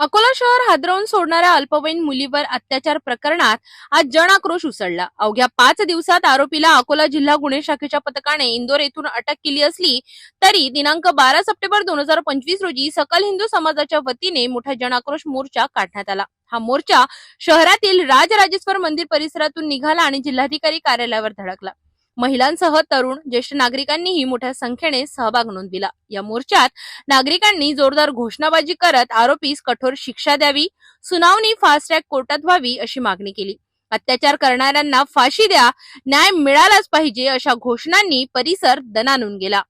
अकोला शहर हादरवून सोडणाऱ्या अल्पवयीन मुलीवर अत्याचार प्रकरणात आज जनाक्रोश उसळला. अवघ्या पाच दिवसात आरोपीला अकोला जिल्हा गुन्हे शाखेच्या पथकाने इंदोर येथून अटक केली असली तरी दिनांक बारा सप्टेंबर दोन हजार पंचवीस रोजी सकल हिंदू समाजाच्या वतीने मोठा जनाक्रोश मोर्चा काढण्यात आला. हा मोर्चा शहरातील राजराजेश्वर मंदिर परिसरातून निघाला आणि जिल्हाधिकारी कार्यालयावर धडकला. महिलांसह तरुण ज्येष्ठ नागरिकांनीही मोठ्या संख्येने सहभाग नोंदविला. या मोर्चात नागरिकांनी जोरदार घोषणाबाजी करत आरोपीस कठोर शिक्षा द्यावी सुनावणी फास्ट ट्रॅक कोर्टात व्हावी अशी मागणी केली. अत्याचार करणाऱ्यांना फाशी द्या न्याय मिळालाच पाहिजे अशा घोषणांनी परिसर दणानून गेला.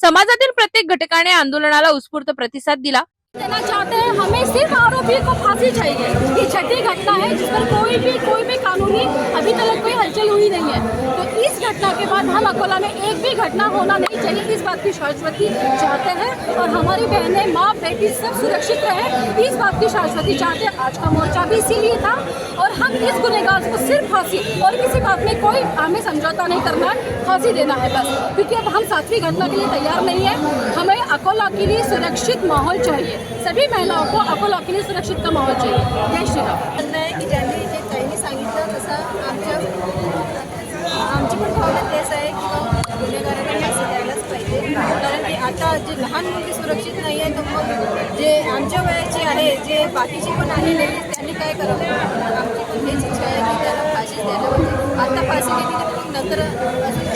समाजातील प्रत्येक घटकाने आंदोलनाला उत्स्फूर्त प्रतिसाद दिला. देना चाहते हैं, हमें सिर्फ़ आरोपी को फांसी चाहिए। ये छठी घटना है, जिस पर कोई भी कोई भी कानूनी अभी तक कोई हलचल हुई नहीं है। तो इस घटना के बाद हम अकोला में एक भी घटना होना नहीं चाहिए। इस बात की शाश्वती चाहते हैं और हमारी बहनें, माँ, बेटी सब सुरक्षित रहे। इस बात की शाश्वती चाहते हैं। आज का मोर्चा भी इसीलिए था और हम इस गुनेगार को सिर्फ़ फांसी और किसी बात में कोई हमें समझौता नहीं करना है, फांसी देना है बस। क्योंकि अब हम सातवीं घटना के लिए तैयार नहीं है। हमें अकोला के लिए सुरक्षित माहौल चाहिए। सभी महिलाओं को अकोला के लिए सुरक्षित का माहौल चाहिए। जय श्री राम। म्हणणं की ज्यांनी जे ताईंनी सांगितलं तसं आमच्या आमची पण भावना तेच आहे की गुन्हेगारांना फाशी द्यायलाच पाहिजे. कारण की आता जे लहान मुली सुरक्षित नाही आहे तर मग जे आमच्या वयाचे आहे जे बाकीचे पण आलेले आहेत त्यांनी काय करावं? आमची पण हेच इच्छा आहे की त्याला फाशीच द्यायला पाहिजे. आता फाशी दिली तर मग नंतर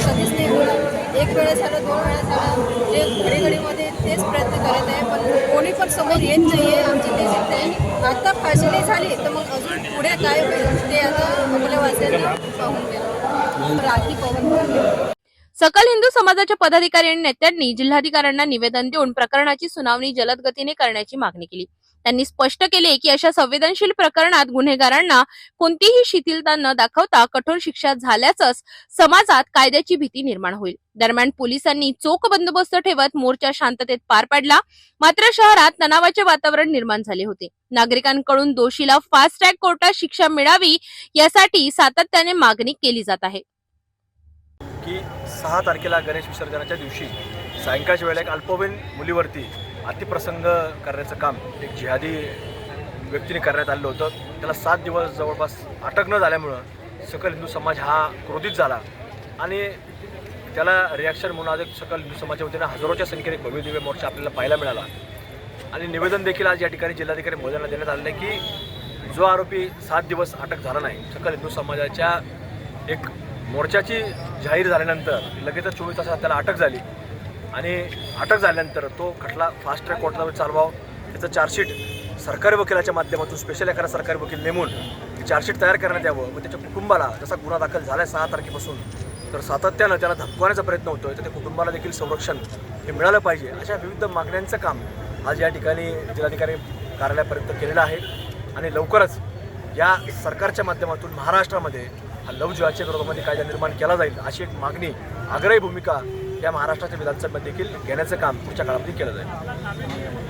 कधीच नाही होणार. एक वेळेस आलं दोन वेळेस आलं. जे घडीघडीमध्ये तेच प्रयत्न करत आहे पण कोणी पण समोर येत नाही आहे आमची ते इच्छा आहे आता फाशी झाली तर मग अजून पुढे काय होईल ते आता आपल्या पाहून घ्या. राखी पाहून सकल हिंदू समाजाच्या पदाधिकारी आणि नेत्यांनी जिल्हाधिकाऱ्यांना निवेदन देऊन प्रकरणाची सुनावणी जलद गतीने करण्याची मागणी केली. त्यांनी स्पष्ट केले की अशा संवेदनशील प्रकरणात गुन्हेगारांना कोणतीही शिथिलता न दाखवता कठोर शिक्षा झाल्याचंच समाजात कायद्याची भीती निर्माण होईल. दरम्यान पोलिसांनी चोख बंदोबस्त ठेवत मोर्चा शांततेत पार पाडला. मात्र शहरात तणावाचे वातावरण निर्माण झाले होते. नागरिकांकडून दोषीला फास्ट ट्रॅक कोर्टात शिक्षा मिळावी यासाठी सातत्याने मागणी केली जात आहे. की सहा तारखेला गणेश विसर्जनाच्या दिवशी सायंकाळच्या वेळेला एक अल्पवयीन मुलीवरती अतिप्रसंग करण्याचं काम एक जिहादी व्यक्तीने करण्यात आलं होतं. त्याला सात दिवस जवळपास अटक न झाल्यामुळं सकल हिंदू समाज हा क्रोधित झाला. आणि त्याला रिॲक्शन म्हणून आज एक सकल हिंदू समाजाच्या वतीनं हजारोच्या संख्येने भव्य दिव्य मोर्चा आपल्याला पाहायला मिळाला. आणि निवेदन देखील आज या ठिकाणी जिल्हाधिकारी महोदयांना देण्यात आलं आहे की जो आरोपी सात दिवस अटक झाला नाही सकल हिंदू समाजाच्या एक मोर्चाची जाहीर झाल्यानंतर लगेचच चोवीस तासात त्याला अटक झाली. आणि अटक झाल्यानंतर तो खटला फास्ट ट्रॅक कोर्टावर चालवावं. त्याचं चार्जशीट सरकारी वकिलाच्या माध्यमातून स्पेशल एखादा सरकारी वकील नेमून चार्जशीट तयार करण्यात यावं मग त्याच्या कुटुंबाला जसा गुन्हा दाखल झाला आहे सहा तारखेपासून तर सातत्यानं त्याला धपकवण्याचा प्रयत्न होतोय. तर त्या कुटुंबाला देखील संरक्षण हे मिळालं पाहिजे. अशा विविध मागण्यांचं काम आज या ठिकाणी जिल्हाधिकारी कार्यालयापर्यंत केलेलं आहे. आणि लवकरच या सरकारच्या माध्यमातून महाराष्ट्रामध्ये हा लव जिहाच्या विरोधामध्ये कायदा निर्माण केला जाईल अशी एक मागणी आग्रही भूमिका या महाराष्ट्राच्या विधानसभेत देखील घेण्याचं काम पुढच्या काळामध्ये केलं जाईल.